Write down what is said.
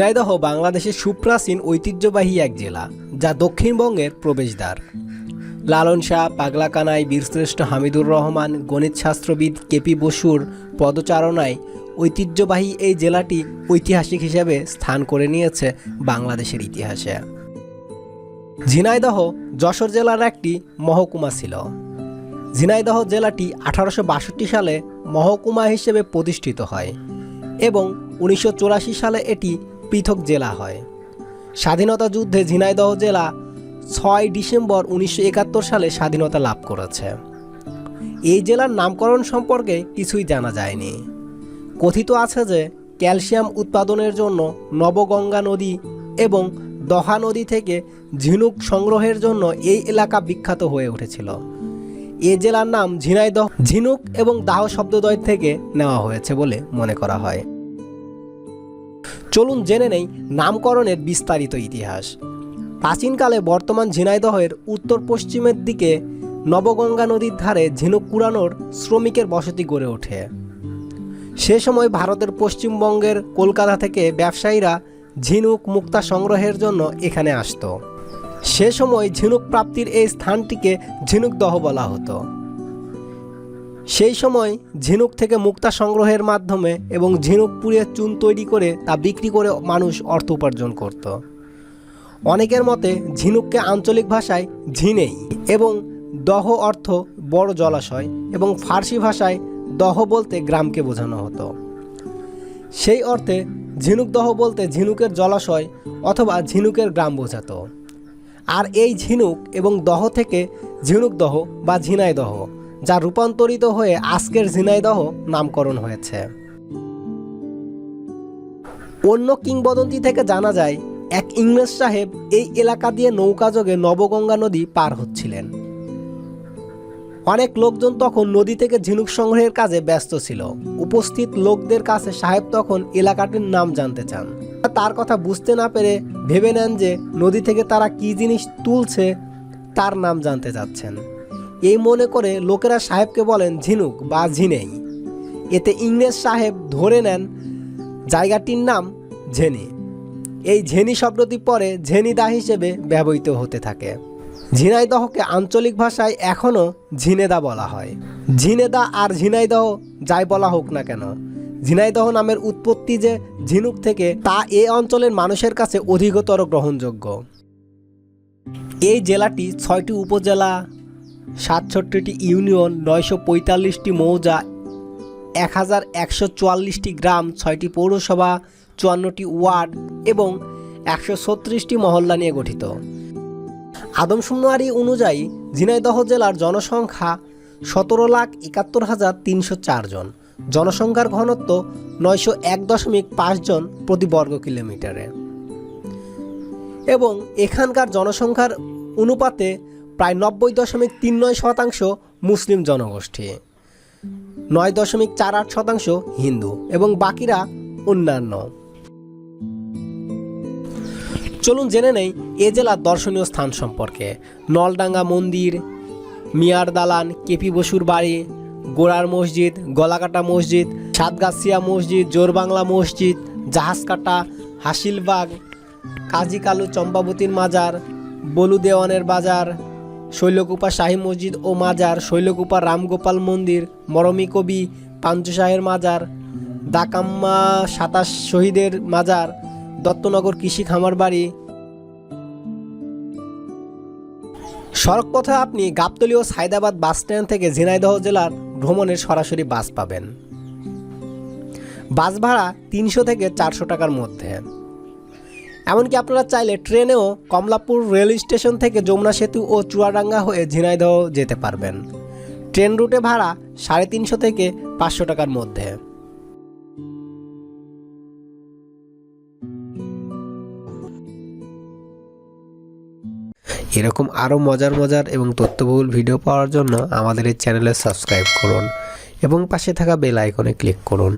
ঝিনাইদহ বাংলাদেশের সুপ্রাচীন ঐতিহ্যবাহী এক জেলা, যা দক্ষিণবঙ্গের প্রবেশদ্বার। লালন শাহ পাগলাকানাই বীরশ্রেষ্ঠ হামিদুর রহমান, গণিতশাস্ত্রবিদ কেপি বসুর পদচারণায় ঐতিহ্যবাহী এই জেলাটি ঐতিহাসিক হিসেবে স্থান করে নিয়েছে বাংলাদেশের ইতিহাসে। ঝিনাইদহ, যশোর জেলার একটি মহকুমা ছিল। ঝিনাইদহ জেলাটি আঠারোশো বাষট্টি সালে মহকুমা হিসেবে প্রতিষ্ঠিত হয় এবং উনিশশো চুরাশি সালে এটি পৃথক জেলা হয়। স্বাধীনতা যুদ্ধে ঝিনাইদহ জেলা ছয় ডিসেম্বর উনিশশো একাত্তর সালে স্বাধীনতা লাভ করেছে। এই জেলার নামকরণ সম্পর্কে কিছুই জানা যায়নি। কথিত আছে যে, ক্যালসিয়াম উৎপাদনের জন্য নবগঙ্গা নদী এবং দহা নদী থেকে ঝিনুক সংগ্রহের জন্য এই এলাকা বিখ্যাত হয়ে উঠেছিল। এ জেলার নাম ঝিনাইদহ। ঝিনুক এবং দাহ শব্দদ্বয় থেকে নেওয়া হয়েছে বলে মনে করা হয়। চলুন জেনে নেই নামকরণের বিস্তারিত ইতিহাস। প্রাচীনকালে বর্তমান ঝিনাইদহের উত্তর পশ্চিমের দিকে নবগঙ্গা নদীর ধারে ঝিনুক কুড়ানোর শ্রমিকের বসতি গড়ে ওঠে। সে সময় ভারতের পশ্চিমবঙ্গের কলকাতা থেকে ব্যবসায়ীরা ঝিনুক মুক্তা সংগ্রহের জন্য এখানে আসতো। সে সময় ঝিনুক প্রাপ্তির এই স্থানটিকে ঝিনুক দহ বলা হতো। সেই সময় ঝিনুক থেকে মুক্তা সংগ্রহের মাধ্যমে এবং ঝিনুক পুড়িয়ে চুন তৈরি করে তা বিক্রি করে মানুষ অর্থ উপার্জন করত। অনেকের মতে ঝিনুককে আঞ্চলিক ভাষায় ঝিনেই এবং দহ অর্থ বড় জলাশয় এবং ফার্সি ভাষায় দহ বলতে গ্রামকে বোঝানো হতো। সেই অর্থে ঝিনুক দহ বলতে ঝিনুকের জলাশয় অথবা ঝিনুকের গ্রাম বোঝাতো। আর এই ঝিনুক এবং দহ থেকে ঝিনুক দহ বা ঝিনাই দহ যা রূপান্তরিত হয়ে আজকের ঝিনাইদহ নামকরণ হয়েছে। অন্য কিংবদন্তি থেকে জানা যায়, এক ইংরেজ সাহেব এই এলাকা দিয়ে নৌকাযোগে নবগঙ্গা নদী পার হচ্ছিলেন। অনেক লোকজন তখন নদী থেকে ঝিনুক সংগ্রহের কাজে ব্যস্ত ছিল। উপস্থিত লোকদের কাছে সাহেব তখন এলাকাটির নাম জানতে চান। তার কথা বুঝতে না পেরে ভেবে নেন যে নদী থেকে তারা কি জিনিস তুলছে, তার নাম জানতে চাচ্ছেন এই মনে করে লোকেরা সাহেবকে বলেন, ঝিনুক বা ঝিনেই। এতে ইংরেজ সাহেব ধরে নেন, জায়গাটির নাম ঝেনি। এই ঝেনি শব্দটি পরে ঝেনিদা হিসেবে ব্যবহৃত হতে থাকে। ঝিনাইদহকে আঞ্চলিক ভাষায় এখনও ঝিনেদা বলা হয়। ঝিনেদা আর ঝিনাইদহ যাই বলা হোক না কেন, ঝিনাইদহ নামের উৎপত্তি যে ঝিনুক থেকে, তা এ অঞ্চলের মানুষের কাছে অধিকতর গ্রহণযোগ্য। এই জেলাটি ছয়টি উপজেলা সাতষট্টিটি ইউনিয়ন, নয়শো পঁয়তাল্লিশটি মৌজা, এক হাজার একশো চুয়াল্লিশটি গ্রাম, ছয়টি পৌরসভা, চুয়ান্নটি ওয়ার্ড এবং একশো ছত্রিশটি মহল্লা নিয়ে গঠিত। আদমশুমারি অনুযায়ী ঝিনাইদহ জেলার জনসংখ্যা সতেরো লাখ একাত্তর হাজার তিনশো চার জন। জনসংখ্যার ঘনত্ব নয়শো এক দশমিক পাঁচ জন প্রতি বর্গ কিলোমিটারে। এবং এখানকার জনসংখ্যার অনুপাতে প্রায় নব্বই দশমিক তিন নয় শতাংশ মুসলিম জনগোষ্ঠী, নয় দশমিক চার আট শতাংশ হিন্দু এবং বাকিরা অন্যান্য। চলুন জেনে নেই এ জেলার দর্শনীয় স্থান সম্পর্কে। নলডাঙ্গা মন্দির, মিয়ার দালান, কেপি বসুর বাড়ি, গোড়ার মসজিদ, গলাকাটা মসজিদ, সাতগাছিয়া মসজিদ, জোরবাংলা মসজিদ, জাহাজকাটা, হাসিলবাগ, কাজী কালু চম্পাবতীর মাজার বলু দেওয়ানের বাজার শৈলকুপা শাহী মসজিদ ও মাজার, শৈলকুপা রামগোপাল মন্দির, মরমী কবি পাঞ্চশাহের মাজার, দাকাম্মা সাতাশ শহীদের মাজার, দত্তনগর কৃষি খামার বাড়ি। সড়ক পথে আপনি গাবতলী ও সায়দাবাদ বাস স্ট্যান্ড থেকে ঝিনাইদহ জেলার ভ্রমণের সরাসরি বাস পাবেন। বাস ভাড়া তিনশো থেকে চারশো টাকার মধ্যে। এমনকি আপনারা চাইলে ট্রেনেও কমলাপুর রেল স্টেশন থেকে যমুনা সেতু ও চুয়াডাঙ্গা হয়ে ঝিনাইদহ যেতে পারবেন। ট্রেন রুটে ভাড়া সাড়ে তিনশো থেকে পাঁচশো টাকার মধ্যে। এরকম আরও মজার মজার এবং তথ্যবহুল ভিডিও পাওয়ার জন্য আমাদের এই চ্যানেলে সাবস্ক্রাইব করুন এবং পাশে থাকা বেল আইকনে ক্লিক করুন।